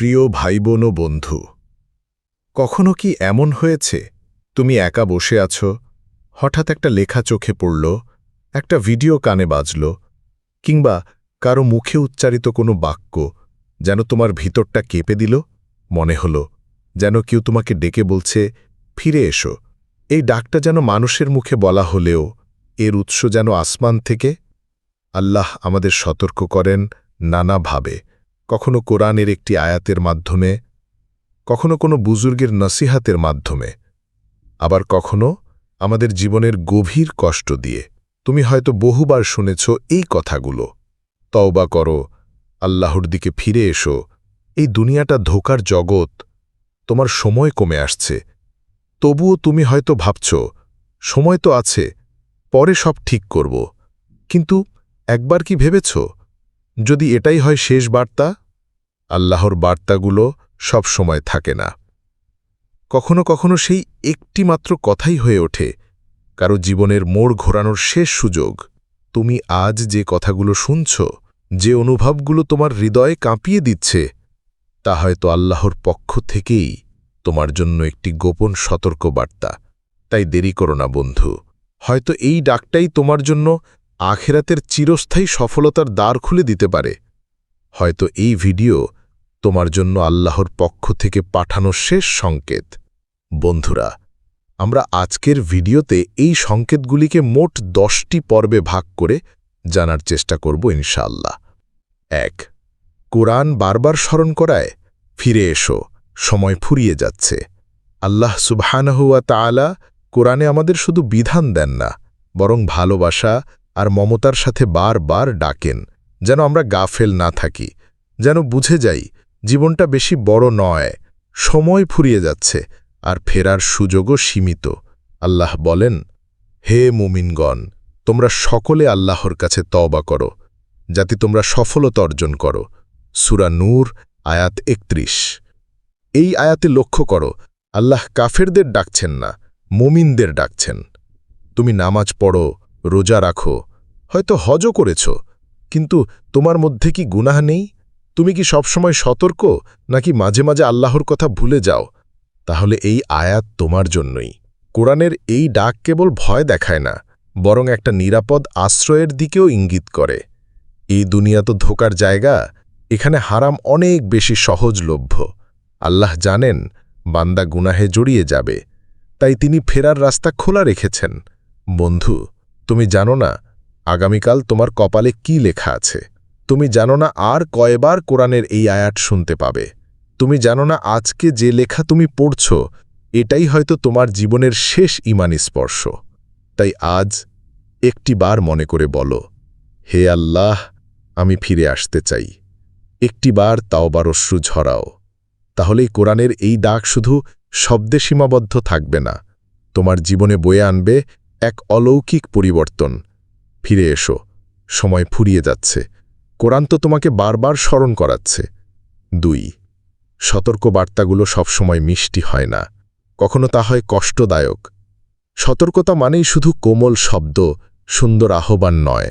প্রিয় ভাই বোন ও বন্ধু, কখনো কি এমন হয়েছে, তুমি একা বসে আছো, হঠাৎ একটা লেখা চোখে পড়ল, একটা ভিডিও কানে বাজল, কিংবা কারও মুখে উচ্চারিত কোনো বাক্য যেন তোমার ভিতরটা কেঁপে দিল? মনে হল যেন কেউ তোমাকে ডেকে বলছে, ফিরে এসো। এই ডাকটা যেন মানুষের মুখে বলা হলেও এর উৎস যেন আসমান থেকে। আল্লাহ আমাদের সতর্ক করেন নানাভাবে কখনো কোরআনের একটি আয়াতের মাধ্যমে, কখনো কোনো বুজুর্গের নসিহাতের মাধ্যমে, আবার কখনো আমাদের জীবনের গভীর কষ্ট দিয়ে। তুমি হয়তো বহুবার শুনেছ এই কথাগুলো, তওবা করো, আল্লাহর দিকে ফিরে এসো, এই দুনিয়াটা ধোকার জগৎ, তোমার সময় কমে আসছে। তবুও তুমি হয়তো ভাবছ, সময় তো আছে, পরে সব ঠিক করব। কিন্তু একবার কি ভেবেছ? যদি এটাই হয় শেষ বার্তা আল্লাহর বার্তাগুলো সব সময় থাকে না। কখনো কখনো সেই একটি মাত্র কথাই হয়ে ওঠে, কারও জীবনের মোড় ঘোরানোর শেষ সুযোগ, তুমি আজ যে কথাগুলো শুনছ, যে অনুভবগুলো তোমার হৃদয়ে কাঁপিয়ে দিচ্ছে, তা হয়তো আল্লাহর পক্ষ থেকেই তোমার জন্য একটি গোপন সতর্ক বার্তা তাই দেরি করো না, বন্ধু। হয়তো এই ডাকটাই তোমার জন্য আখেরাতের চিরস্থায়ী সফলতার দ্বার খুলে দিতে পারে। হয়তো এই ভিডিও তোমার জন্য আল্লাহর পক্ষ থেকে পাঠানো শেষ সংকেত। বন্ধুরা, আমরা আজকের ভিডিওতে এই সংকেতগুলিকে মোট দশটি পর্বে ভাগ করে জানার চেষ্টা করব ইনশাল্লাহ এক, কোরআন বারবার স্মরণ করায়, ফিরে এসো, সময় ফুরিয়ে যাচ্ছে। আল্লাহ সুবহানহুয়া তাআলা কোরআনে আমাদের শুধু বিধান দেন না, বরং ভালোবাসা আর মমতার সাথে বারবার ডাকেন, যেন আমরা গাফেল না থাকি, যেন বুঝে যাই জীবনটা বেশি বড় নয়, সময় ফুরিয়ে যাচ্ছে, আর ফেরার সুযোগও সীমিত। আল্লাহ বলেন, হে মুমিনগণ, তোমরা সকলে আল্লাহর কাছে তওবা করো, যাতে তোমরা সফলতা অর্জন করো। সুরা নূর, আয়াত একত্রিশ। এই আয়াতে লক্ষ্য করো, আল্লাহ কাফেরদের ডাকছেন না, মুমিনদের ডাকছেন। তুমি নামাজ পড়ো, রোজা রাখো, হয়তো হজও করেছ, কিন্তু তোমার মধ্যে কি গুনাহ নেই? তুমি কি সবসময় সতর্ক, নাকি মাঝে মাঝে আল্লাহর কথা ভুলে যাও? তাহলে এই আয়াত তোমার জন্যই। কোরআনের এই ডাক কেবল ভয় দেখায় না, বরং একটা নিরাপদ আশ্রয়ের দিকেও ইঙ্গিত করে। এই দুনিয়া তো ধোকার জায়গা, এখানে হারাম অনেক বেশি সহজলভ্য। আল্লাহ জানেন, বান্দা গুনাহে জড়িয়ে যাবে। তাই তিনি ফেরার রাস্তা খোলা রেখেছেন। বন্ধু, তুমি জানো না, আগামীকাল তোমার কপালে কি লেখা আছে? তুমি জানো না আর কয়বার কোরআনের এই আয়াত শুনতে পাবে। তুমি জানো না আজকে যে লেখা তুমি পড়ছ, এটাই হয়তো তোমার জীবনের শেষ ইমানি স্পর্শ। তাই আজ একটি বার মনে করে বলো, হে আল্লাহ, আমি ফিরে আসতে চাই। একটি বার তাওবার অশ্রু ঝরাও। তাহলেই কোরআনের এই দাগ শুধু শব্দে সীমাবদ্ধ থাকবে না, তোমার জীবনে বয়ে আনবে এক অলৌকিক পরিবর্তন। ফিরে এসো, সময় ফুরিয়ে যাচ্ছে। কোরআন তো তোমাকে বারবার স্মরণ করাচ্ছে। দুই সতর্ক বার্তাগুলো সবসময় মিষ্টি হয় না। কখনো তা হয় কষ্টদায়ক। সতর্কতা মানেই শুধু কোমল শব্দ, সুন্দর আহ্বান নয়।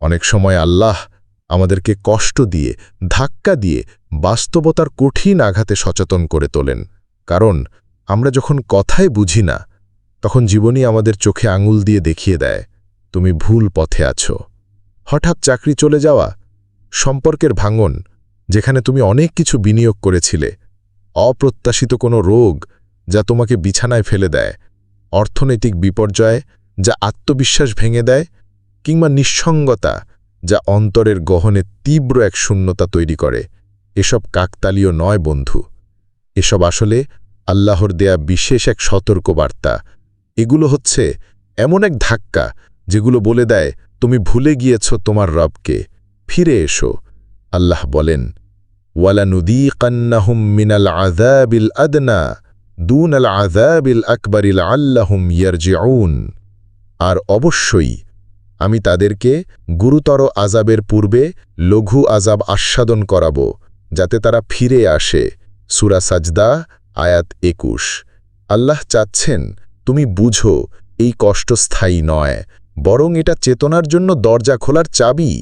অনেক সময় আল্লাহ আমাদেরকে কষ্ট দিয়ে, ধাক্কা দিয়ে বাস্তবতার কঠিন আঘাতে সচেতন করে তোলেন। কারণ, আমরা যখন কথায় বুঝি না, তখন জীবনই আমাদের চোখে আঙুল দিয়ে দেখিয়ে দেয়, তুমি ভুল পথে আছো। হঠাৎ চাকরি চলে যাওয়া সম্পর্কের ভাঙন, যেখানে তুমি অনেক কিছু বিনিয়োগ করেছিলে, অপ্রত্যাশিত কোনো রোগ যা তোমাকে বিছানায় ফেলে দেয়, অর্থনৈতিক বিপর্যয় যা আত্মবিশ্বাস ভেঙে দেয়, কিংবা নিঃসঙ্গতা যা অন্তরের গহনে তীব্র এক শূন্যতা তৈরি করে, এসব কাকতালীয় নয় বন্ধু। এসব আসলে আল্লাহর দেয়া বিশেষ এক সতর্কবার্তা। এগুলো হচ্ছে এমন এক ধাক্কা যেগুলো বলে দেয়, তুমি ভুলে গিয়েছ তোমার রবকে। ফিরে এসো। আল্লাহ বলেন, ওয়ালানুদীকান্নাহুম মিনাল আযাবিল আদনা দুন আল আযাবিল আকবরিল আল্লাহুম ইয়ারজিউন। আর অবশ্যই, আমি তাদেরকে গুরুতর আজাবের পূর্বে লঘু আজাব আস্বাদন করাব, যাতে তারা ফিরে আসে। সুরা সাজদা, আয়াত একুশ। আল্লাহ চাচ্ছেন, তুমি বুঝো, এই কষ্ট স্থায়ী নয়, বরং এটা চেতনার জন্য দরজা খোলার চাবি।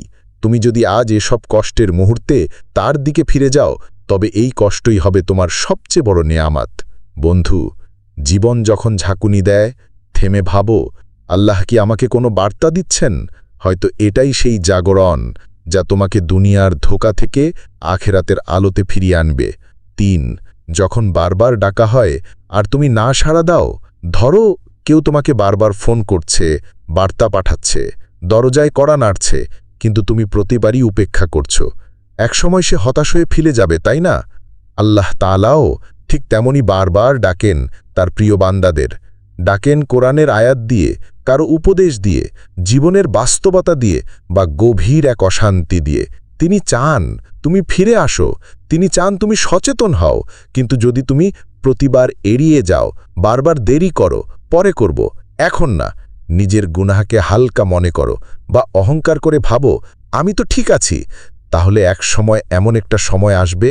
তুমি যদি আজ এসব কষ্টের মুহূর্তে তার দিকে ফিরে যাও, তবে এই কষ্টই হবে তোমার সবচেয়ে বড় নেয়ামাত। বন্ধু, জীবন যখন ঝাঁকুনি দেয়, থেমে ভাবো, আল্লাহ কি আমাকে কোনো বার্তা দিচ্ছেন? হয়তো এটাই সেই জাগরণ যা তোমাকে দুনিয়ার ধোকা থেকে আখেরাতের আলোতে ফিরিয়ে আনবে। তিন, যখন বারবার ডাকা হয়, আর তুমি না সাড়া দাও, ধরো কেউ তোমাকে বারবার ফোন করছে, বার্তা পাঠাচ্ছে, দরজায় কড়া নাড়ছে কিন্তু তুমি প্রতিবারই উপেক্ষা করছ। একসময় সে হতাশ হয়ে ফিলে যাবে, তাই না? আল্লাহ তালাও ঠিক তেমনি বারবার ডাকেন তার প্রিয় বান্দাদের। ডাকেন কোরআনের আয়াত দিয়ে, কারও উপদেশ দিয়ে, জীবনের বাস্তবতা দিয়ে বা গভীর এক অশান্তি দিয়ে। তিনি চান তুমি ফিরে আসো, তিনি চান তুমি সচেতন হও, কিন্তু যদি তুমি প্রতিবার এড়িয়ে যাও, বারবার দেরি করো, পরে করব, এখন না। নিজের গুনাহাকে হালকা মনে করো বা অহংকার করে ভাবো, আমি তো ঠিক আছি। তাহলে এক সময় এমন একটা সময় আসবে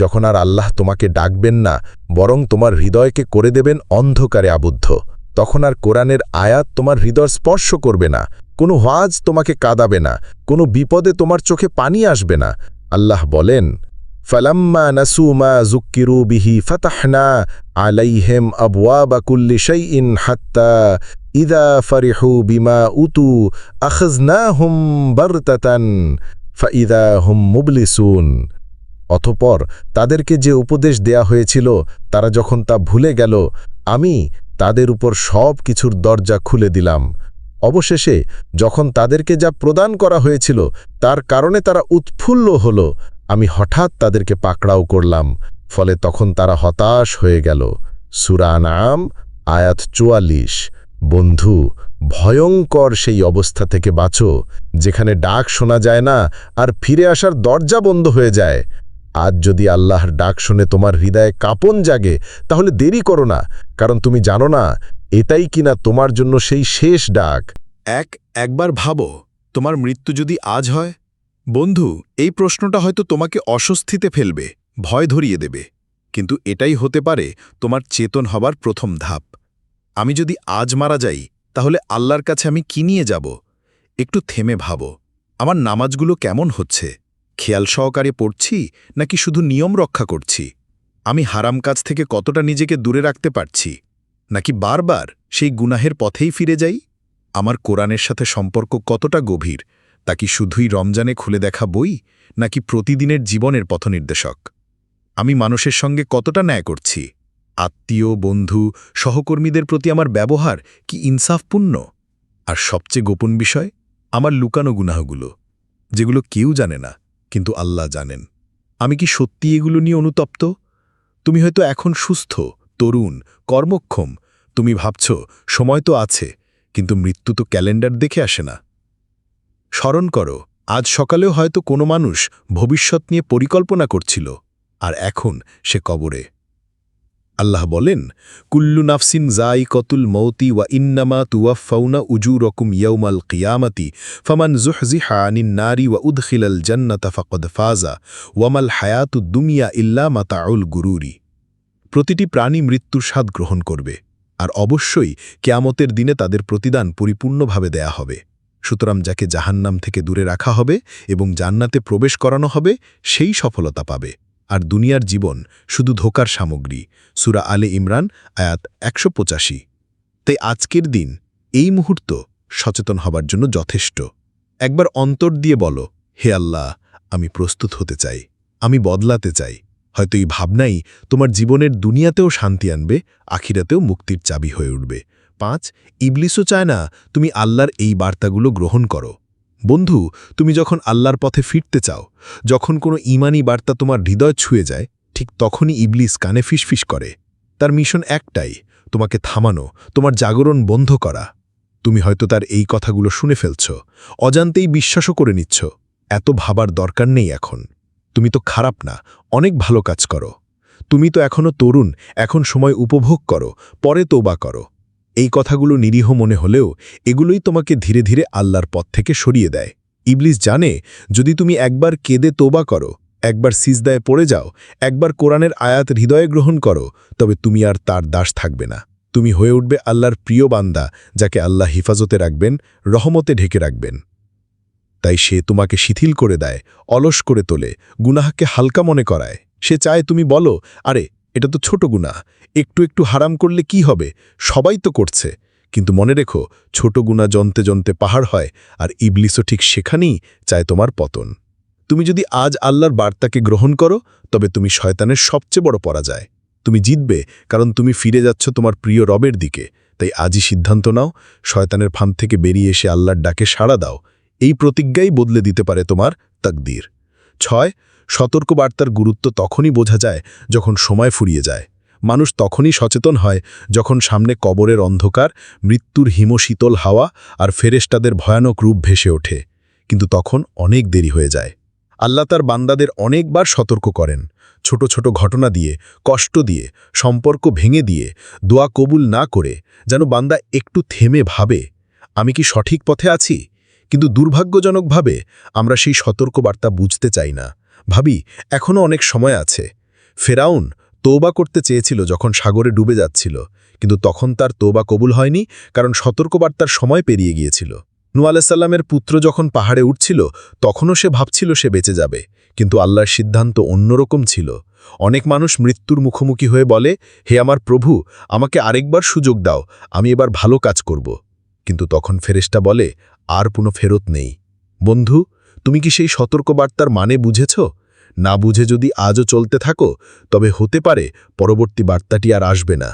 যখন আর আল্লাহ তোমাকে ডাকবেন না, বরং তোমার হৃদয়কে করে দেবেন অন্ধকারে আবদ্ধ। তখন আর কোরআনের আয়াত তোমার হৃদয় স্পর্শ করবে না, কোনো ওয়াজ তোমাকে কাঁদাবে না, কোনো বিপদে তোমার চোখে পানি আসবে না। আল্লাহ বলেন ফালাম্মা নাসুমা জুক্কিরু বিহি ফতাহনা আলাইহেম আবওয়াবা কুল্লি শাইইন হাত্তা ইদা ফারিহু বিমা উতু আখজনাহুম বারতাতান ফাইদা হুম মুবলিসুন অতপর তাদেরকে যে উপদেশ দেয়া হয়েছিল, তারা যখন তা ভুলে গেল, আমি তাদের উপর সব কিছুর দরজা খুলে দিলাম। অবশেষে যখন তাদেরকে যা প্রদান করা হয়েছিল, তার কারণে তারা উৎফুল্ল হল। আমি হঠাৎ তাদেরকে পাকড়াও করলাম, ফলে তখন তারা হতাশ হয়ে গেল। সুরা নাম আয়াত চুয়াল্লিশ। বন্ধু, ভয়ঙ্কর সেই অবস্থা থেকে বাঁচো, যেখানে ডাক শোনা যায় না আর ফিরে আসার দরজা বন্ধ হয়ে যায়। আজ যদি আল্লাহর ডাক শুনে তোমার হৃদয়ে কাঁপন জাগে, তাহলে দেরি করো না, কারণ তুমি জানো না, এটাই কিনা তোমার জন্য সেই শেষ ডাক। এক, একবার ভাবো, তোমার মৃত্যু যদি আজ হয়? বন্ধু, এই প্রশ্নটা হয়তো তোমাকে অস্বস্তিতে ফেলবে, ভয় ধরিয়ে দেবে। কিন্তু এটাই হতে পারে তোমার চেতন হবার প্রথম ধাপ। আমি যদি আজ মারা যাই, তাহলে আল্লাহর কাছে আমি কি নিয়ে যাব? একটু থেমে ভাবো, আমার নামাজগুলো কেমন হচ্ছে? খেয়াল সহকারে পড়ছি নাকি শুধু নিয়ম রক্ষা করছি? আমি হারাম কাজ থেকে কতটা নিজেকে দূরে রাখতে পারছি? নাকি বারবার সেই গুনাহের পথেই ফিরে যাই? আমার কোরআনের সাথে সম্পর্ক কতটা গভীর? তা কি শুধুই রমজানে খুলে দেখা বই, নাকি প্রতিদিনের জীবনের পথনির্দেশক? আমি মানুষের সঙ্গে কতটা ন্যায় করছি? আত্মীয়, বন্ধু, সহকর্মীদের প্রতি আমার ব্যবহার কি ইনসাফপূর্ণ? আর সবচেয়ে গোপন বিষয়, আমার লুকানো গুনাহগুলো, যেগুলো কেউ জানে না, কিন্তু আল্লাহ জানেন। আমি কি সত্যি এগুলো নিয়ে অনুতপ্ত? তুমি হয়তো এখন সুস্থ, তরুণ, কর্মক্ষম, তুমি ভাবছ, সময় তো আছে, কিন্তু মৃত্যু তো ক্যালেন্ডার দেখে আসে না। স্মরণ করো, আজ সকালেও হয়তো কোনো মানুষ ভবিষ্যৎ নিয়ে পরিকল্পনা করছিল, আর এখন সে কবরে। আল্লাহ বলেন, কুল্লু নাফসিন জাই কতুল মৌতি ওয়া ইন্নামা তুয়াফাউনা উজু রকুম ইয়ৌমাল কিয়ামতি, ফমান জুহজিহা আনিন নারী ওয়া উদখিলাল জান্নাতা ফকদ ফাজা ওয়ামাল হায়াতু দুমিয়া ইল্লা মাতাউল গুরুরি। প্রতিটি প্রাণী মৃত্যুর স্বাদ গ্রহণ করবে, আর অবশ্যই কেয়ামতের দিনে তাদের প্রতিদান পরিপূর্ণভাবে দেয়া হবে। সুতরাং যাকে জাহান্নাম থেকে দূরে রাখা হবে এবং জান্নাতে প্রবেশ করানো হবে, সেই সফলতা পাবে। আর দুনিয়ার জীবন শুধু ধোকার সামগ্রী। সুরা আলে ইমরান, আয়াত একশো পঁচাশি। তাই আজকের দিন এই মুহূর্ত সচেতন হবার জন্য যথেষ্ট। একবার অন্তর দিয়ে বলো, হে আল্লাহ, আমি প্রস্তুত হতে চাই। আমি বদলাতে চাই। হয়তো এই ভাবনাই তোমার জীবনের দুনিয়াতেও শান্তি আনবে, আখিরাতেও মুক্তির চাবি হয়ে উঠবে। পাঁচ, ইবলিসও চায় না তুমি আল্লাহর এই বার্তাগুলো গ্রহণ করো। বন্ধু, তুমি যখন আল্লাহর পথে ফিরতে চাও, যখন কোনো ইমানি বার্তা তোমার হৃদয় ছুঁয়ে যায়, ঠিক তখনই ইবলিস কানে ফিসফিস করে। তার মিশন একটাই, তোমাকে থামানো, তোমার জাগরণ বন্ধ করা। তুমি হয়তো তার এই কথাগুলো শুনে ফেলছ, অজান্তেই বিশ্বাসও করে নিচ্ছ, এত ভাবার দরকার নেই এখন। তুমি তো খারাপ না, অনেক ভালো কাজ করো। তুমি তো এখনও তরুণ, এখন সময় উপভোগ করো, পরে তোবা করো। এই কথাগুলো নিরীহ মনে হলেও এগুলোই তোমাকে ধীরে ধীরে আল্লাহর পথ থেকে সরিয়ে দেয়। ইবলিস জানে, যদি তুমি একবার কেঁদে তোবা করো, একবার সিজদায় পড়ে যাও, একবার কোরআনের আয়াত হৃদয়ে গ্রহণ করো, তবে তুমি আর তার দাস থাকবে না। তুমি হয়ে উঠবে আল্লাহর প্রিয় বান্দা, যাকে আল্লাহ হেফাজতে রাখবেন, রহমতে ঢেকে রাখবেন। তাই সে তোমাকে শিথিল করে দেয়, অলস করে তোলে, গুনাহকে হালকা মনে করায়। সে চায় তুমি বলো, আরে এটা তো ছোট গুণা একটু একটু হারাম করলে কি হবে? সবাই তো করছে। কিন্তু মনে রেখো, ছোট গুণা জনতে জনতে পাহাড় হয়, আর ইবলিসও ঠিক সেখানেই চায় তোমার পতন। তুমি যদি আজ আল্লাহর বার্তাকে গ্রহণ করো, তবে তুমি শয়তানের সবচেয়ে বড় পরাজয়। তুমি জিতবে, কারণ তুমি ফিরে যাচ্ছ তোমার প্রিয় রবের দিকে। তাই আজই সিদ্ধান্ত নাও, শয়তানের ফান থেকে বেরিয়ে এসে আল্লাহর ডাকে সাড়া দাও। এই প্রতিজ্ঞাই বদলে দিতে পারে তোমার তাকদীর। ছয়, সতর্কবার্তার গুরুত্ব তখনই বোঝা যায় যখন সময় ফুরিয়ে যায়। মানুষ তখনই সচেতন হয় যখন সামনে কবরের অন্ধকার, মৃত্যুর হিমশীতল হাওয়া আর ফেরেস্টাদের ভয়ানক রূপ ভেসে ওঠে। কিন্তু তখন অনেক দেরি হয়ে যায়। আল্লাহ তার বান্দাদের অনেকবার সতর্ক করেন। ছোট ছোট ঘটনা দিয়ে, কষ্ট দিয়ে, সম্পর্ক ভেঙে দিয়ে, দোয়া কবুল না করে যেন বান্দা একটু থেমে ভাবে, আমি কি সঠিক পথে আছি? কিন্তু দুর্ভাগ্যজনকভাবে আমরা সেই সতর্কবার্তা বুঝতে চাই না। ভাবি, এখনও অনেক সময় আছে। ফেরাউন তৌবা করতে চেয়েছিল যখন সাগরে ডুবে যাচ্ছিল, কিন্তু তখন তার তৌবা কবুল হয়নি কারণ সতর্কবার্তার সময় পেরিয়ে গিয়েছিল। নু আলাইসাল্লামের পুত্র যখন পাহাড়ে উঠছিল, তখনও সে ভাবছিল সে বেঁচে যাবে, কিন্তু আল্লাহর সিদ্ধান্ত অন্যরকম ছিল। অনেক মানুষ মৃত্যুর মুখোমুখি হয়ে বলে, হে আমার প্রভু, আমাকে আরেকবার সুযোগ দাও, আমি এবার ভালো কাজ করব। কিন্তু তখন ফেরেশতা বলে আর পুনঃ ফেরত নেই। বন্ধু, তুমি কি সেই সতর্কবার্তার মানে বুঝেছ? না বুঝে যদি আজও চলতে থাকো, তবে হতে পারে পরবর্তী বার্তাটি আর আসবে না।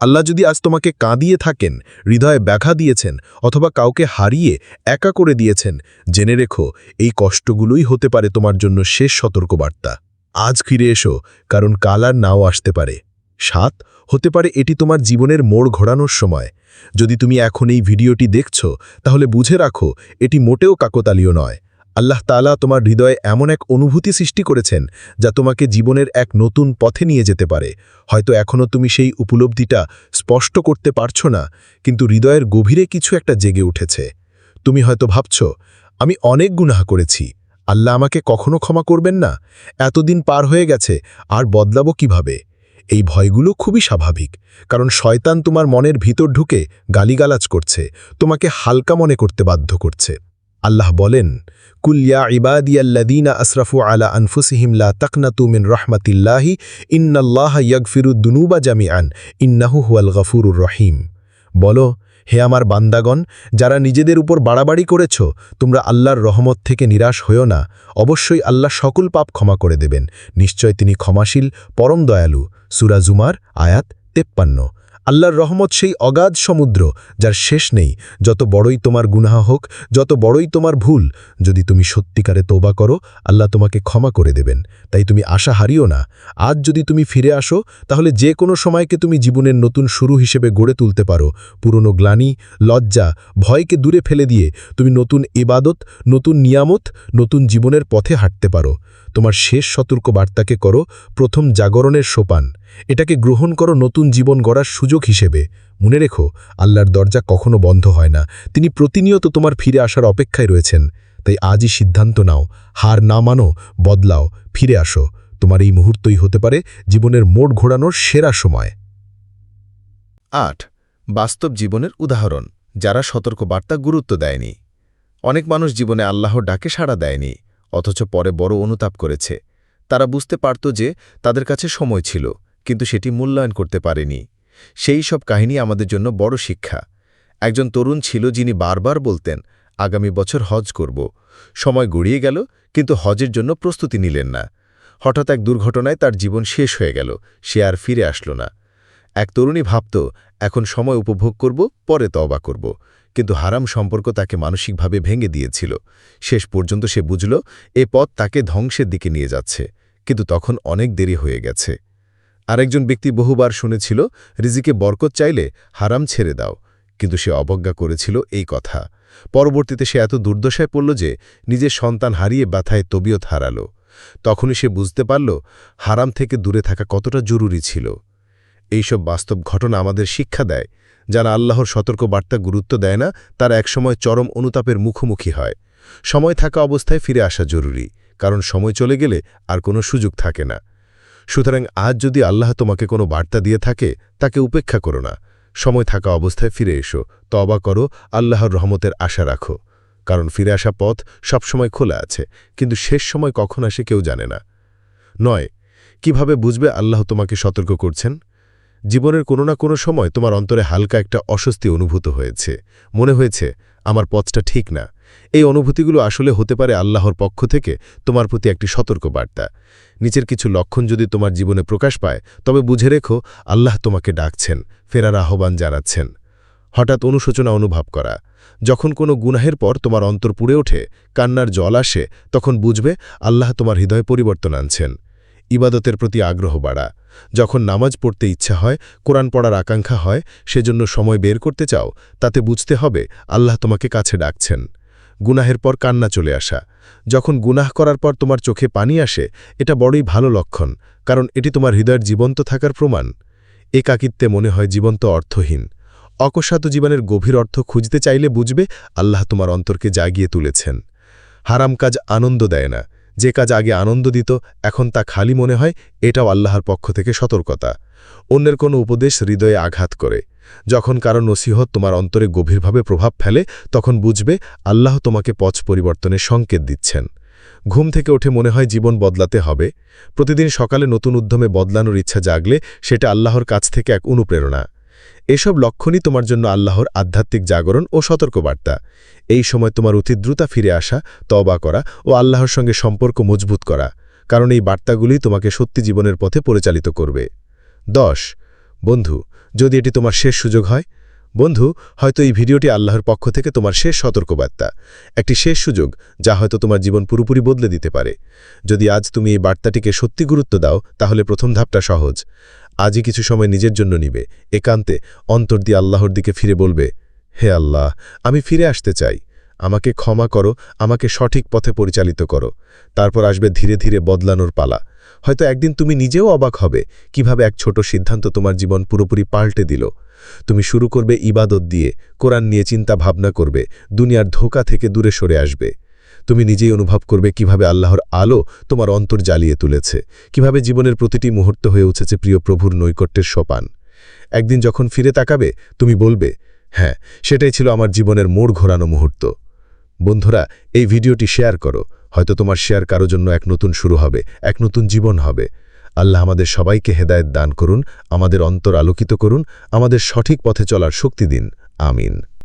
আল্লাহ যদি আজ তোমাকে কাঁদিয়ে থাকেন, হৃদয়ে ব্যাঘা দিয়েছেন, অথবা কাউকে হারিয়ে একা করে দিয়েছেন, জেনে রেখো, এই কষ্টগুলোই হতে পারে তোমার জন্য শেষ সতর্কবার্তা। আজ ফিরে এসো, কারণ কাল আর নাও আসতে পারে। সাত হতে পারে এটি তোমার জীবনের মোড় ঘোরানোর সময়। যদি তুমি এখন এই ভিডিওটি দেখছ, তাহলে বুঝে রাখো, এটি মোটেও কাকতালীয় নয়। আল্লাহ তালা তোমার হৃদয়ে এমন এক অনুভূতি সৃষ্টি করেছেন, যা তোমাকে জীবনের এক নতুন পথে নিয়ে যেতে পারে। হয়তো এখনও তুমি সেই উপলব্ধিটা স্পষ্ট করতে পারছ না, কিন্তু হৃদয়ের গভীরে কিছু একটা জেগে উঠেছে। তুমি হয়তো ভাবছ, আমি অনেক গুনাহ করেছি। আল্লাহ আমাকে কখনো ক্ষমা করবেন না? এতদিন পার হয়ে গেছে, আর বদলাবো কীভাবে? এই ভয়গুলো খুবই স্বাভাবিক, কারণ শয়তান তোমার মনের ভিতর ঢুকে গালিগালাজ করছে, তোমাকে হালকা মনে করতে বাধ্য করছে। আল্লাহ বলেন কুল্যা ইবাদিয়াল্লাদিনা আসরাফু আলা আনফুসিহিম লা তাকনাতু মিন রহমাতিল্লাহি, ইন্নাল্লাহ ইয়াগফিরুদ্দুনুবা জামিআন, ইন্নাহু হুয়াল গফুরুর রহিম। বলো, হে আমার বান্দাগণ, যারা নিজেদের উপর বাড়াবাড়ি করেছ, তোমরা আল্লাহর রহমত থেকে নিরাশ হইও না। অবশ্যই আল্লাহ সকল পাপ ক্ষমা করে দেবেন। নিশ্চয় তিনি ক্ষমাশীল, পরম দয়ালু। সুরা জুমার আয়াত তেপ্পান্ন। আল্লাহর রহমত সেই অগাধ সমুদ্র, যার শেষ নেই। যত বড়ই তোমার গুনাহা হোক, যত বড়ই তোমার ভুল, যদি তুমি সত্যিকারে তোবা করো, আল্লাহ তোমাকে ক্ষমা করে দেবেন। তাই তুমি আশা হারিও না। আজ যদি তুমি ফিরে আসো, তাহলে যে কোনো সময়কে তুমি জীবনের নতুন শুরু হিসেবে গড়ে তুলতে পারো। পুরনো গ্লানি, লজ্জা, ভয়কে দূরে ফেলে দিয়ে তুমি নতুন ইবাদত, নতুন নিয়ামত, নতুন জীবনের পথে হাঁটতে পারো। তোমার শেষ সতর্ক বার্তাকে করো, প্রথম জাগরণের সোপান। এটাকে গ্রহণ করো নতুন জীবন গড়ার সুযোগ হিসেবে। মনে রেখো, আল্লাহর দরজা কখনো বন্ধ হয় না। তিনি প্রতিনিয়ত তোমার ফিরে আসার অপেক্ষায় রয়েছেন। তাই আজই সিদ্ধান্ত নাও, হার না মানো, বদলাও, ফিরে আসো। তোমার এই মুহূর্তই হতে পারে জীবনের মোড় ঘোরানোর সেরা সময়। আট, বাস্তব জীবনের উদাহরণ, যারা সতর্কবার্তা গুরুত্ব দেয়নি। অনেক মানুষ জীবনে আল্লাহর ডাকে সাড়া দেয়নি, অথচ পরে বড় অনুতাপ করেছে। তারা বুঝতে পারত যে তাদের কাছে সময় ছিল, কিন্তু সেটি মূল্যায়ন করতে পারেনি। সেই সব কাহিনী আমাদের জন্য বড় শিক্ষা। একজন তরুণ ছিল যিনি বারবার বলতেন, আগামী বছর হজ করব। সময় গড়িয়ে গেল, কিন্তু হজের জন্য প্রস্তুতি নিলেন না। হঠাৎ এক দুর্ঘটনায় তার জীবন শেষ হয়ে গেল, সে আর ফিরে আসল না। এক তরুণী ভাবত, এখন সময় উপভোগ করব, পরে তওবা করব। কিন্তু হারাম সম্পর্ক তাকে মানসিকভাবে ভেঙে দিয়েছিল। শেষ পর্যন্ত সে বুঝল, এ পথ তাকে ধ্বংসের দিকে নিয়ে যাচ্ছে। কিন্তু তখন অনেক দেরি হয়ে গেছে। আরেকজন ব্যক্তি বহুবার শুনেছিল, রিজিকে বরকত চাইলে হারাম ছেড়ে দাও। কিন্তু সে অবজ্ঞা করেছিল এই কথা। পরবর্তীতে সে এত দুর্দশায় পড়ল যে নিজের সন্তান হারিয়ে ব্যথায় তবিয়ত হারাল। তখনই সে বুঝতে পারল, হারাম থেকে দূরে থাকা কতটা জরুরি ছিল। এইসব বাস্তব ঘটনা আমাদের শিক্ষা দেয়, যারা আল্লাহর সতর্ক বার্তা গুরুত্ব দেয় না, তারা একসময় চরম অনুতাপের মুখোমুখি হয়। সময় থাকা অবস্থায় ফিরে আসা জরুরি, কারণ সময় চলে গেলে আর কোনো সুযোগ থাকে না। সুতরাং আজ যদি আল্লাহ তোমাকে কোনো বার্তা দিয়ে থাকে, তাকে উপেক্ষা করো না। সময় থাকা অবস্থায় ফিরে এসো তবা করো, আল্লাহর রহমতের আশা রাখো। কারণ ফিরে আসা পথ সবসময় খোলা আছে, কিন্তু শেষ সময় কখন আসে কেউ জানে না। নয়, কীভাবে বুঝবে আল্লাহ তোমাকে সতর্ক করছেন? জীবনের কোনো না কোনো সময় তোমার অন্তরে হালকা একটা অস্বস্তি অনুভূত হয়েছে। মনে হয়েছে, আমার পথটা ঠিক না। এই অনুভূতিগুলো আসলে হতে পারে আল্লাহর পক্ষ থেকে তোমার প্রতি একটি সতর্ক বার্তা নিচের কিছু লক্ষণ যদি তোমার জীবনে প্রকাশ পায়, তবে বুঝে রেখো আল্লাহ তোমাকে ডাকছেন, ফেরার আহ্বান জানাচ্ছেন। হঠাৎ অনুশোচনা অনুভব করা। যখন কোনো গুনাহের পর তোমার অন্তর পুড়ে ওঠে, কান্নার জল আসে, তখন বুঝবে আল্লাহ তোমার হৃদয়ে পরিবর্তন আনছেন। ইবাদতের প্রতি আগ্রহ বাড়া। যখন নামাজ পড়তে ইচ্ছা হয়, কোরআন পড়ার আকাঙ্ক্ষা হয়, সেজন্য সময় বের করতে চাও, তাতে বুঝতে হবে আল্লাহ তোমাকে কাছে ডাকছেন। গুনাহের পর কান্না চলে আসা। যখন গুনাহ করার পর তোমার চোখে পানি আসে, এটা বড়ই ভালো লক্ষণ, কারণ এটি তোমার হৃদয়ের জীবন্ত থাকার প্রমাণ। একাকিত্বে মনে হয় জীবন্ত অর্থহীন। অকস্মাত জীবনের গভীর অর্থ খুঁজতে চাইলে বুঝবে, আল্লাহ তোমার অন্তরকে জাগিয়ে তুলেছেন। হারাম কাজ আনন্দ দেয় না। যে কাজ আগে আনন্দ দিত, এখন তা খালি মনে হয়, এটাও আল্লাহর পক্ষ থেকে সতর্কতা। অন্যের কোনো উপদেশ হৃদয়ে আঘাত করে। যখন কারও নসিহত তোমার অন্তরে গভীরভাবে প্রভাব ফেলে, তখন বুঝবে আল্লাহ তোমাকে পথ পরিবর্তনের সংকেত দিচ্ছেন। ঘুম থেকে ওঠে মনে হয় জীবন বদলাতে হবে। প্রতিদিন সকালে নতুন উদ্যমে বদলানোর ইচ্ছা জাগলে সেটা আল্লাহর কাছ থেকে এক অনুপ্রেরণা। এসব লক্ষণই তোমার জন্য আল্লাহর আধ্যাত্মিক জাগরণ ও সতর্কবার্তা। এই সময় তোমার অতি দ্রুত ফিরে আসা তবা করা ও আল্লাহর সঙ্গে সম্পর্ক মজবুত করা, কারণ এই বার্তাগুলি তোমাকে সত্যি জীবনের পথে পরিচালিত করবে। দশ। বন্ধু, যদি এটি তোমার শেষ সুযোগ হয়, বন্ধু, হয়তো এই ভিডিওটি আল্লাহর পক্ষ থেকে তোমার শেষ সতর্কবার্তা, একটি শেষ সুযোগ যা হয়তো তোমার জীবন পুরোপুরি বদলে দিতে পারে। যদি আজ তুমি এই বার্তাটিকে সত্যি গুরুত্ব দাও, তাহলে প্রথম ধাপটা সহজ। আজই কিছু সময় নিজের জন্য নিবে। একান্তে অন্তর দিয়ে আল্লাহর দিকে ফিরে বলবে, হে আল্লাহ, আমি ফিরে আসতে চাই। আমাকে ক্ষমা করো, আমাকে সঠিক পথে পরিচালিত করো। তারপর আসবে ধীরে ধীরে বদলানোর পালা। হয়তো একদিন তুমি নিজেও অবাক হবে, কীভাবে এক ছোট সিদ্ধান্ত তোমার জীবন পুরোপুরি পাল্টে দিল। তুমি শুরু করবে ইবাদত দিয়ে, কোরআন নিয়ে চিন্তা ভাবনা করবে, দুনিয়ার ধোকা থেকে দূরে সরে আসবে। তুমি নিজেই অনুভব করবে কীভাবে আল্লাহর আলো তোমার অন্তর জ্বালিয়ে তুলেছে, কীভাবে জীবনের প্রতিটি মুহূর্ত হয়ে উঠেছে প্রিয় প্রভুর নৈকট্যের সোপান। একদিন যখন ফিরে তাকাবে, তুমি বলবে হ্যাঁ সেটাই ছিল আমার জীবনের মোড় ঘোরানো মুহূর্ত। বন্ধুরা, এই ভিডিওটি শেয়ার করো। হয়তো তোমার শেয়ার কারও জন্য এক নতুন শুরু হবে, এক নতুন জীবন হবে। আল্লাহ আমাদের সবাইকে হেদায়ত দান করুন, আমাদের অন্তর আলোকিত করুন, আমাদের সঠিক পথে চলার শক্তি দিন। আমিন।